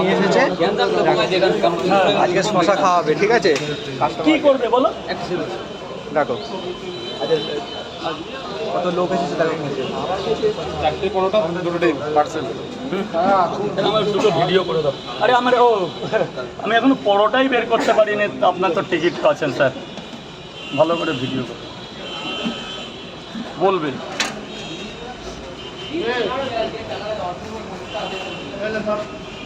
নিয়ে এসেছে আজকে শশা খাওয়াবে ঠিক আছে কি করবে বলো দেখো কত লোক এসেছে দেখো চারটে পরোটা দুটো পার্সেল আমার দুটো ভিডিও করে দাও আরে আমার ও আমি এখনও পরোটাই বের করতে পারিনি তো আপনার তো টিকিট তো আছেন স্যার ভালো করে ভিডিও করে বলবেন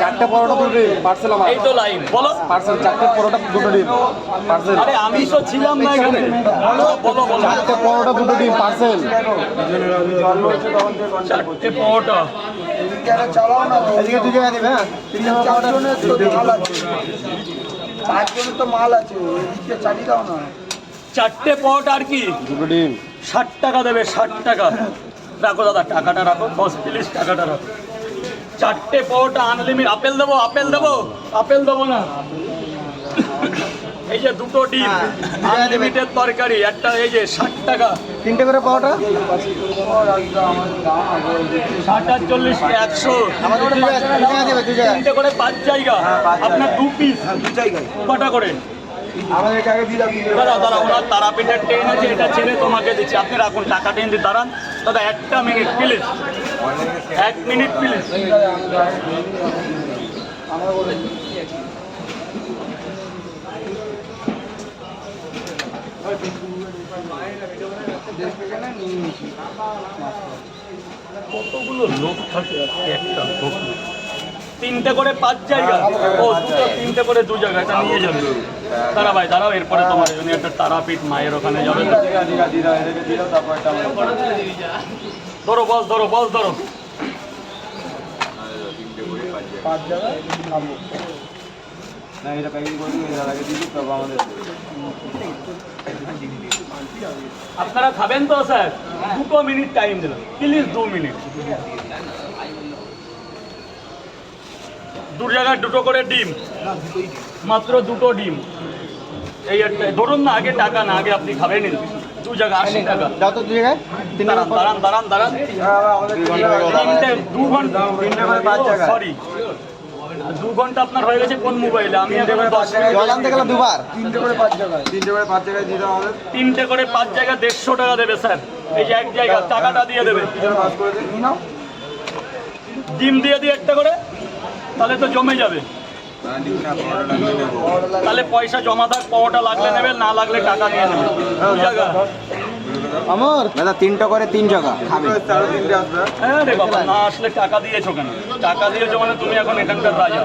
চারটে পরোটা দুটো ডিম পার্সেল হবে এই তো লাইন বলো। পার্সেল চারটে পরোটা দুটো ডিম পার্সেল আরে আমি তো ছিলাম না এখানে। বলো বলো বলো। চারটে পরোটা দুটো ডিম পার্সেল চারটে পরোটা। এদিকে দু জায়গা হ্যাঁ? চারজনের তো মাল আছে। পাঁচজনের তো মাল আছে এদিকে চালিয়ে দাও না। চারটে পরোটা আর কি? দুটো ডিম। ষাট টাকা দেবে ষাট টাকা। রাখো দাদা টাকাটা রাখো প্লিজ টাকাটা রাখো। চারটে পরোটা আনলিমিট আপেল দেবো আপেল দেবো আপেল দেবো না। এই যে দুটো ডিম আনলিমিটেড তরকারি একটা এই যে ষাট টাকা। তিনটে করে পাওয়াটা ষাট আর চল্লিশ একশো। তিনটে করে পাঁচ জায়গা। আপনার দু পিস দু জায়গায়। কটা করে? দাদা দাদা ওনার তারাপীঠের ট্রেন আছে এটা ছেড়ে তোমাকে দিচ্ছি। আপনি রাখুন টাকা ট্রেন দিয়ে দাঁড়ান। দাদা একটা মিনিট প্লিজ এক মিনিট প্লিজ কতগুলো লোক থাকে একটা লোক? তিনটে করে পাঁচ জায়গা। ও, দুটো, তিনটে করে দু জায়গা, এটা নিয়ে যাবে। তারা ভাই, দাঁড়াও, এরপরে তোমার জন্য একটা তারাপীঠ মায়ের ওখানে যাবে। ধরো বস ধরো বস ধরো। আপনারা খাবেন তো, স্যার? দুটো মিনিট টাইম দিলাম। প্লিজ দু মিনিট। দু জায়গায় দুটো করে ডিম। মাত্র দুটো ডিম। এই ধরুন না, আগে টাকা না, আগে আপনি খাবেন দু জায়গা আশি টাকা। দাও তো দু জায়গায়। দাঁড়ান দাঁড়ান দাঁড়ান দাঁড়ান। দু ঘণ্টা সরি দু ঘণ্টা আপনার হয়ে গেছে কোন মোবাইলে? আমি গেলাম দুবার। তিনটে করে পাঁচ জায়গায়। তিনটে করে পাঁচ জায়গায় দিতে হবে তিনটে করে পাঁচ জায়গা দেড়শো টাকা দেবে স্যার। এই যে এক জায়গা টাকাটা দিয়ে দেবে। ডিম দিয়ে দিয়ে একটা করে তাহলে তো জমে যাবে। তাহলে পয়সা জমা থাক পরোটা লাগলে নেবে না লাগলে টাকা নিয়ে নেবে। দু জায়গা। আমর দাদা তিনটা করে তিন জায়গা খাবে। আরে বাবা, না আসলে টাকা দিয়েছ কেন? টাকা দিয়েছ মানে তুমি এখন এখানকার রাজা।